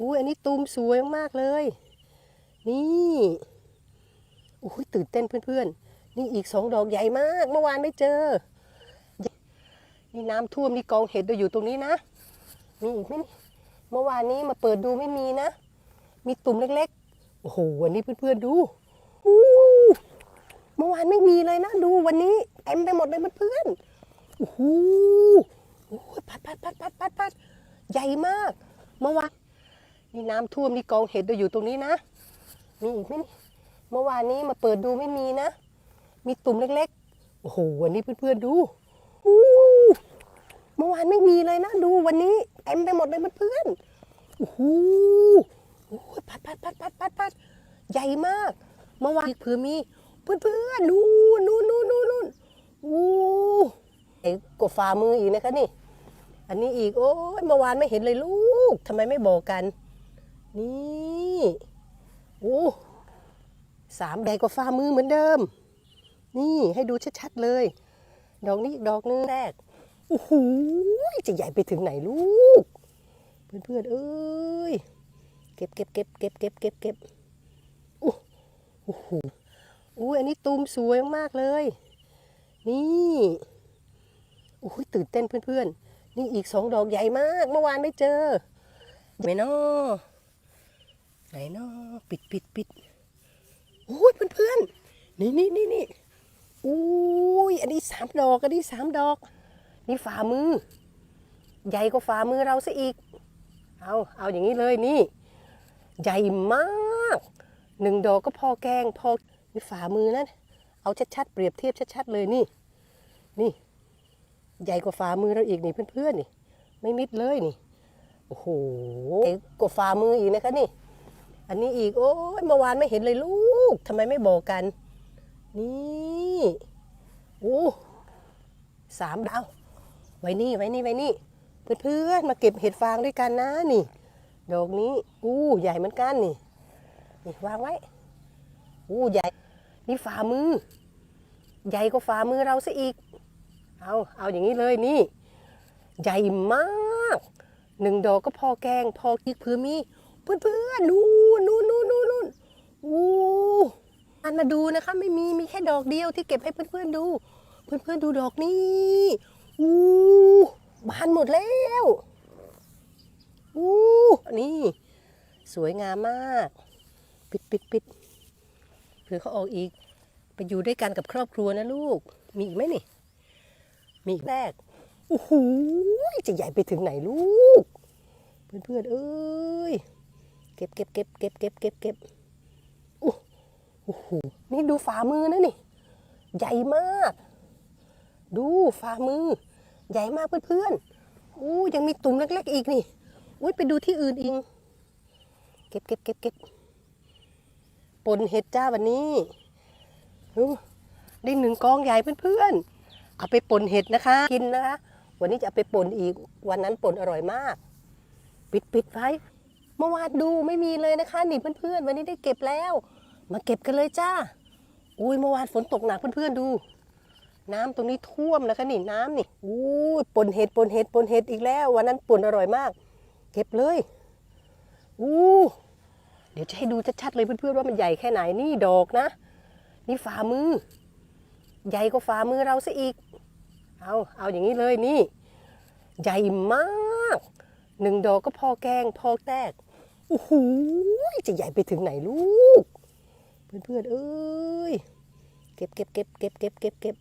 อุ้ยอันนี้ตูมสวยมากๆเลย นี่อุ้ยตื่นเต้นเพื่อนๆ นี่อีกสองดอกใหญ่มาก เมื่อวานไม่เจอ นี่น้ำท่วมนี่กองเห็ดเราอยู่ตรงนี้นะมีอีกไหมนี่เมื่อวานนี้มาเปิดดูไม่มีนะ มีตุ่มเล็กๆ โอ้โหวันนี้เพื่อนๆดูอู้เมื่อวานไม่มีเลยนะดูวันนี้เต็มไปหมดเลยเพื่อนๆโอ้โหโอ้ยพัดพัดพัดพัดพัดพัดใหญ่มาก เมื่อวาน นี่น้ำท่วมนี่กองเห็ดเราอยู่ตรงนี้นะมีอีกไหมเมื่อวานนี้มาเปิดดูไม่มีนะ มีตุ่มเล็กๆ โอ้โห วันนี้เพื่อนๆดูอู้เมื่อวานไม่มีเลยนะดูวันนี้เต็มไปหมดเลยเพื่อนๆโอ้โหโอ้ยพัดพัดพัดพัดพัดพัดใหญ่มาก เมื่อวานเพื่อมีเพื่อนๆนู่นนู่นนู่นนู่นนู่นอู้ไอ้กบฝ่ามืออีกนะคะนี่ อันนี้อีกโอ้ยเมื่อวานไม่เห็นเลยลูกทำไมไม่บอกกัน นี่โอ้สามใหญ่กว่าฝ่ามือเหมือนเดิม นี่ให้ดูชัดๆเลย ดอกนี้อีกดอกนึงแรกโอ้โหจะใหญ่ไปถึงไหนลูก เพื่อนๆเอ้ยเก็บเก็บเก็บเก็บเก็บเก็บเก็บโอ้โหอุ้ยอันนี้ตูมสวยมากเลย นี่โอ้ยตื่นเต้นเพื่อนๆ นี่อีกสองดอกใหญ่มาก เมื่อวานไม่เจอไหนเนาะ ไหนเนาะปิดปิดปิดโอ้ยเพื่อนๆนี่นี่นี่นี่อุ้ยอันนี้สามดอกอันนี้สามดอก นี่ฝ่ามือ ใหญ่กว่าฝ่ามือเราซะอีก เอาเอาอย่างนี้เลยนี่ ใหญ่มากหนึ่งดอกก็พอแกงพอนี่ฝ่ามือนั่นเอาชัดๆเปรียบเทียบชัดๆเลยนี่ นี่ ใหญ่กว่าฝ่ามือเราอีกนี่เพื่อนๆนี่ ไม่มิดเลยนี่โอ้โหใหญ่กว่าฝ่ามืออีกนะคะนี่ อันนี้อีกโอ้ยเมื่อวานไม่เห็นเลยลูกทำไมไม่บอกกัน นี่โอ้สามดาวไว้นี่ไว้นี่ไว้นี่ เพื่อนๆมาเก็บเห็ดฟางด้วยกันนะนี่ ดอกนี้อู้ใหญ่เหมือนกันนี่นี่วางไว้อู้ใหญ่ นี่ฝ่ามือ ใหญ่กว่าฝ่ามือเราซะอีก เอาเอาอย่างนี้เลยนี่ ใหญ่มากหนึ่งดอกก็พอแกงพอกิกพื้มี เพื่อนๆนู่นนู่นนู่นนู่นนู่นอู้อันมาดูนะคะ ไม่มีมีแค่ดอกเดียวที่เก็บให้เพื่อนๆดู เพื่อนๆดูดอกนี้อู้บานหมดแล้วอู้นี่ สวยงามมาก ปิดปิดปิดเผื่อเขาออกอีก ไปอยู่ด้วยกันกับครอบครัวนะลูก มีอีกไหมนี่ มีอีกแรกโอ้โหจะใหญ่ไปถึงไหนลูก เพื่อนๆเอ้ย เก็บเก็บเก็บเก็บเก็บเก็บเก็บโอ้โอ้โหนี่ดูฝ่ามือนะนี่ ใหญ่มาก ดูฝ่ามือ ใหญ่มากเพื่อนๆอู้ยังมีตุ่มเล็กๆอีกนี่อุ้ยไปดูที่อื่นอีกเก็บเก็บเก็บเก็บปนเห็ดจ้าวันนี้ได้หนึ่งกองใหญ่เพื่อนๆเอาไปปนเห็ดนะคะกินนะคะ วันนี้จะเอาไปปนอีกวันนั้นปนอร่อยมาก ปิดปิดไว้ เมื่อวานดูไม่มีเลยนะคะนี่เพื่อนๆ วันนี้ได้เก็บแล้ว มาเก็บกันเลยจ้าอุ้ยเมื่อวานฝนตกหนักเพื่อนๆดู น้ำตรงนี้ท่วมนะคะนี่น้ำนี่อู้ปนเห็ดปนเห็ดปนเห็ดอีกแล้ว วันนั้นปนอร่อยมาก เก็บเลยอู้เดี๋ยวจะให้ดูชัดๆเลยเพื่อนๆว่ามันใหญ่แค่ไหนนี่ดอกนะ นี่ฝ่ามือ ใหญ่กว่าฝ่ามือเราซะอีก เอาเอาอย่างนี้เลยนี่ ใหญ่มากหนึ่งดอกก็พอแกงพอแตก โอ้โหจะใหญ่ไปถึงไหนลูก เพื่อนๆเอ้ยเก็บเก็บเก็บเก็บเก็บเก็บเก็บ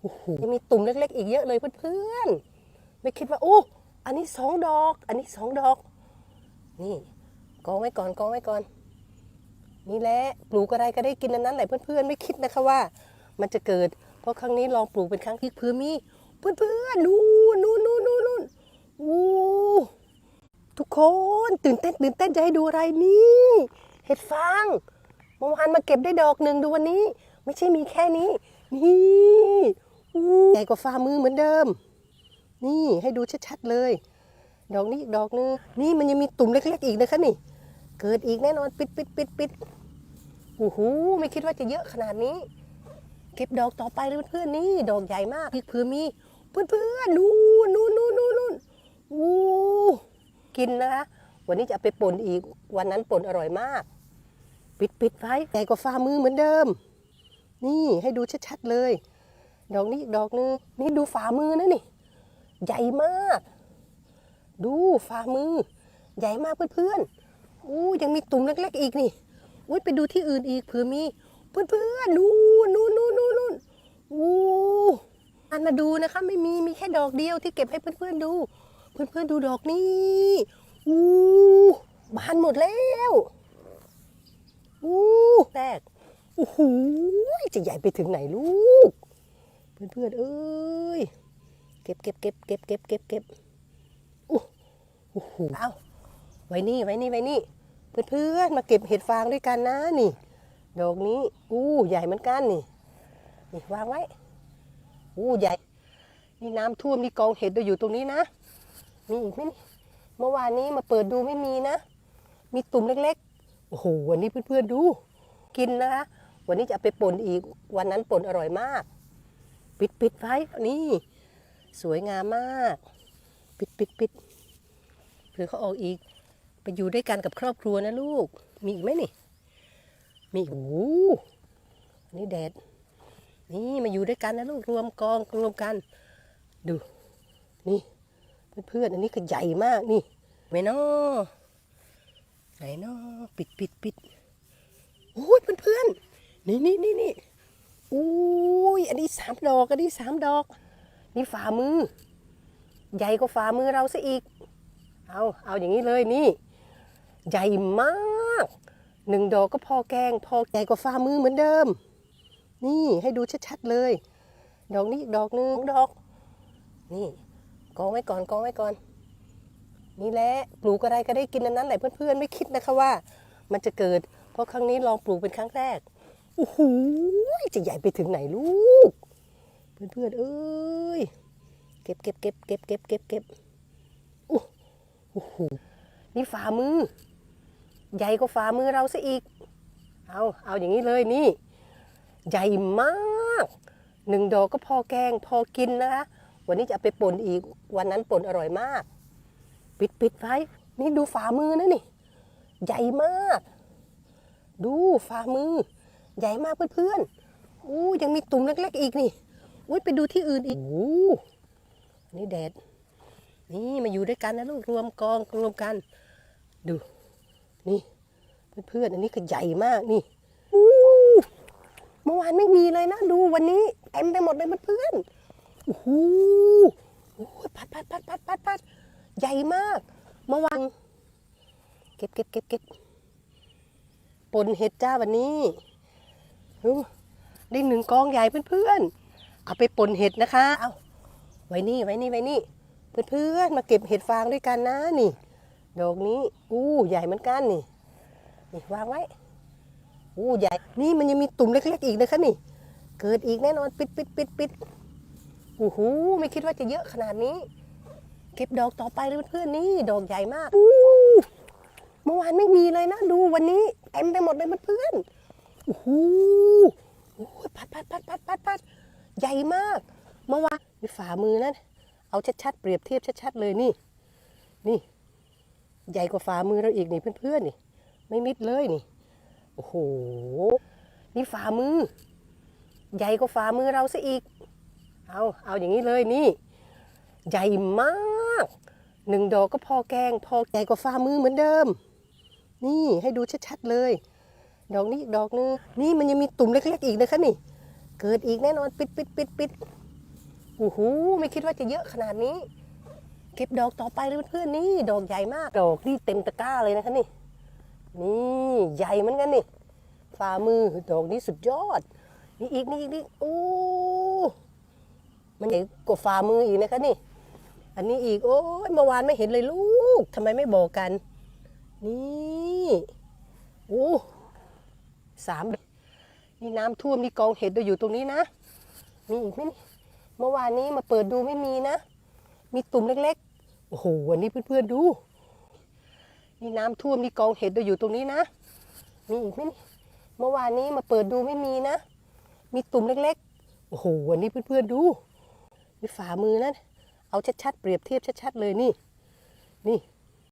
โอ้โหยังมีตุ่มเล็ก ๆ อีกเยอะเลยเพื่อนๆไม่คิดว่าโอ้อันนี้สองดอก อันนี้สองดอก นี่กองไว้ก่อนกองไว้ก่อน นี่แหละปลูกอะไรก็ได้กินอันนั้นแหละเพื่อนๆไม่คิดนะคะว่า มันจะเกิด เพราะครั้งนี้ลองปลูกเป็นครั้งที่เพื้นมีเพื่อนๆนู่นนู่นนู่นนู่นนู่นอู้ ทุกคนตื่นเต้นตื่นเต้นจะให้ดูอะไรนี่เห็ดฟางเมื่อวานมาเก็บได้ดอกหนึ่งดูวันนี้ ไม่ใช่มีแค่นี้ นี่ใหญ่กว่าฝ่ามือเหมือนเดิม นี่ให้ดูชัดๆเลย ดอกนี้อีกดอกนึงนี่มันยังมีตุ่มเล็กๆอีกนะคะนี่ เกิดอีกแน่นอนปิดปิดปิดปิดโอ้โหไม่คิดว่าจะเยอะขนาดนี้ เก็บดอกต่อไปเลยเพื่อนๆนี่ ดอกใหญ่มากพริกเพื่อมี เพื่อนๆนู่นนู่นนู่นนู่นนู่นอู้ กินนะคะ วันนี้จะไปป่นอีก วันนั้นป่นอร่อยมาก ปิดปิดไว้ใหญ่กว่าฝ่ามือเหมือนเดิม นี่ให้ดูชัดๆเลย ดอกนี้อีกดอกนึงนี่ดูฝ่ามือนะนี่ ใหญ่มาก ดูฝ่ามือ ใหญ่มากเพื่อนๆอู้ยังมีตุ่มเล็กๆอีกนี่อุ้ยไปดูที่อื่นอีกเผื่อมี เพื่อนๆนู่นนู่นนู่นนู่นนู่นอู้อันมาดูนะคะ ไม่มีมีแค่ดอกเดียวที่เก็บให้เพื่อนๆดู เพื่อนๆดูดอกนี้อู้บานหมดแล้วอู้แรกโอ้โหจะใหญ่ไปถึงไหนลูก เพื่อนๆเอ้ยเก็บเก็บเก็บเก็บเก็บเก็บเก็บอู้โอ้โหเอาไว้นี่ไว้นี่ไว้นี่ เพื่อนๆมาเก็บเห็ดฟางด้วยกันนะนี่ ดอกนี้อู้ใหญ่เหมือนกันนี่นี่วางไว้อู้ใหญ่ นี่น้ำท่วมนี่กองเห็ดเราอยู่ตรงนี้นะ มีอีกไหมนี่เมื่อวานนี้มาเปิดดูไม่มีนะ มีตุ่มเล็กๆ โอ้โห วันนี้เพื่อนๆดู กินนะคะ วันนี้จะไปป่นอีก วันนั้นป่นอร่อยมาก ปิดปิดไว้ นี่ สวยงามมาก ปิดปิดปิดเผื่อเขาออกอีก ไปอยู่ด้วยกันกับครอบครัวนะลูก มีอีกไหมนี่ มีอีกโอ้โหนี่แดด นี่มาอยู่ด้วยกันนะลูก รวมกองรวมกัน ดู นี่ เพื่อนๆอันนี้ก็ใหญ่มากนี่ไหมเนาะไหนเนาะปิดปิดปิดโอ้ยเพื่อนๆนี่นี่นี่นี่อุ้ยอันนี้สามดอกอันนี้สามดอก นี่ฝ่ามือ ใหญ่กว่าฝ่ามือเราซะอีก เอาเอาอย่างนี้เลยนี่ ใหญ่มากหนึ่งดอกก็พอแกง พอใหญ่กว่าฝ่ามือเหมือนเดิม นี่ให้ดูชัดๆเลย ดอกนี้อีกดอกหนึงดอก นี่ กองไว้ก่อนกองไว้ก่อน นี่แหละปลูกอะไรก็ได้กินอันนั้นแหละเพื่อนๆไม่คิดนะคะว่า มันจะเกิด เพราะครั้งนี้ลองปลูกเป็นครั้งแรกโอ้โหจะใหญ่ไปถึงไหนลูก เพื่อนๆเอ้ยเก็บเก็บเก็บเก็บเก็บเก็บเก็บโอ้โอ้โหนี่ฝ่ามือ ใหญ่กว่าฝ่ามือเราซะอีก เอาเอาอย่างนี้เลยนี่ ใหญ่มากหนึ่งดอกก็พอแกงพอกินนะคะ วันนี้จะไปป่นอีกวันนั้นป่นอร่อยมาก ปิดปิดไว้นี่ดูฝ่ามือนะนี่ ใหญ่มาก ดูฝ่ามือ ใหญ่มากเพื่อนๆอู้ยังมีตุ่มเล็กๆอีกนี่อุ้ยไปดูที่อื่นอีกโอ้นนี่แดดนี่มาอยู่ด้วยกันนะลูกรวมกองรวมกัน ดู นี่เพื่อนๆอันนี้ก็ใหญ่มากนี่อู้เมื่อวานไม่มีเลยนะ ดูวันนี้เต็มไปหมดเลยเพื่อนๆ โอ้โหพัดพัดพัดพัดพัดพัดใหญ่มากมื่อวานเก็บเก็บเก็บเก็บปนเห็ดจ้าวันนี้ได้หนึ่งกองใหญ่เพื่อนๆเอาไปปนเห็ดนะคะ เอาไว้นี่ไว้นี่ไว้นี่เพื่อนๆมาเก็บเห็ดฟางด้วยกันนะนี่ ดอกนี้อู้ใหญ่เหมือนกันนี่นี่วางไว้อู้ใหญ่นี่มันยังมีตุ่มเล็กๆอีกนะคะนี่ เกิดอีกแน่นอนปิดปิดปิดปิด โอ้โหไม่คิดว่าจะเยอะขนาดนี้ เก็บดอกต่อไปเลยเพื่อนๆนี่ดอกใหญ่มากอู้เมื่อวานไม่มีเลยนะ ดูวันนี้เต็มไปหมดเลยเพื่อนๆโอ้โหโอ้ยพัดพัดพัดพัดพัดพัดใหญ่มาก เมื่อวานมีฝ่ามือนั่นเอาชัดๆเปรียบเทียบชัดๆเลยนี่ นี่ ใหญ่กว่าฝ่ามือเราอีกนี่เพื่อนๆนี่ ไม่มิดเลยนี่โอ้โหนี่ฝ่ามือ ใหญ่กว่าฝ่ามือเราซะอีก เอาเอาอย่างนี้เลยนี่ ใหญ่มากหนึ่งดอกก็พอแกง พอใหญ่กว่าฝ่ามือเหมือนเดิม นี่ให้ดูชัดๆเลย ดอกนี้อีกดอกนึงนี่มันยังมีตุ่มเล็กๆอีกนะคะนี่ เกิดอีกแน่นอนปิดปิดปิดปิดโอ้โหไม่คิดว่าจะเยอะขนาดนี้ เก็บดอกต่อไปเลยเพื่อนๆนี่ ดอกใหญ่มากดอกนี่เต็มตะกร้าเลยนะคะนี่ นี่ใหญ่เหมือนกันนี่ฝ่ามือดอกนี้สุดยอดนี่อีกนี่อีกนี่โอ้ มันใหญ่กว่าฝ่ามืออีกนะคะนี่ อันนี้อีกโอ้ยเมื่อวานไม่เห็นเลยลูกทำไมไม่บอกกัน นี่โอ้สามนี่น้ำท่วมนี่กองเห็ดเราอยู่ตรงนี้นะ มีอีกไหมเมื่อวานนี้มาเปิดดูไม่มีนะ มีตุ่มเล็กๆ โอ้โหวันนี้เพื่อนๆดู นี่น้ำท่วมนี่กองเห็ดเราอยู่ตรงนี้นะ มีอีกไหมเมื่อวานนี้มาเปิดดูไม่มีนะ มีตุ่มเล็กๆ โอ้โหวันนี้เพื่อนๆดู ฝ่ามือนั่นเอาชัดๆเปรียบเทียบชัดๆเลยนี่ นี่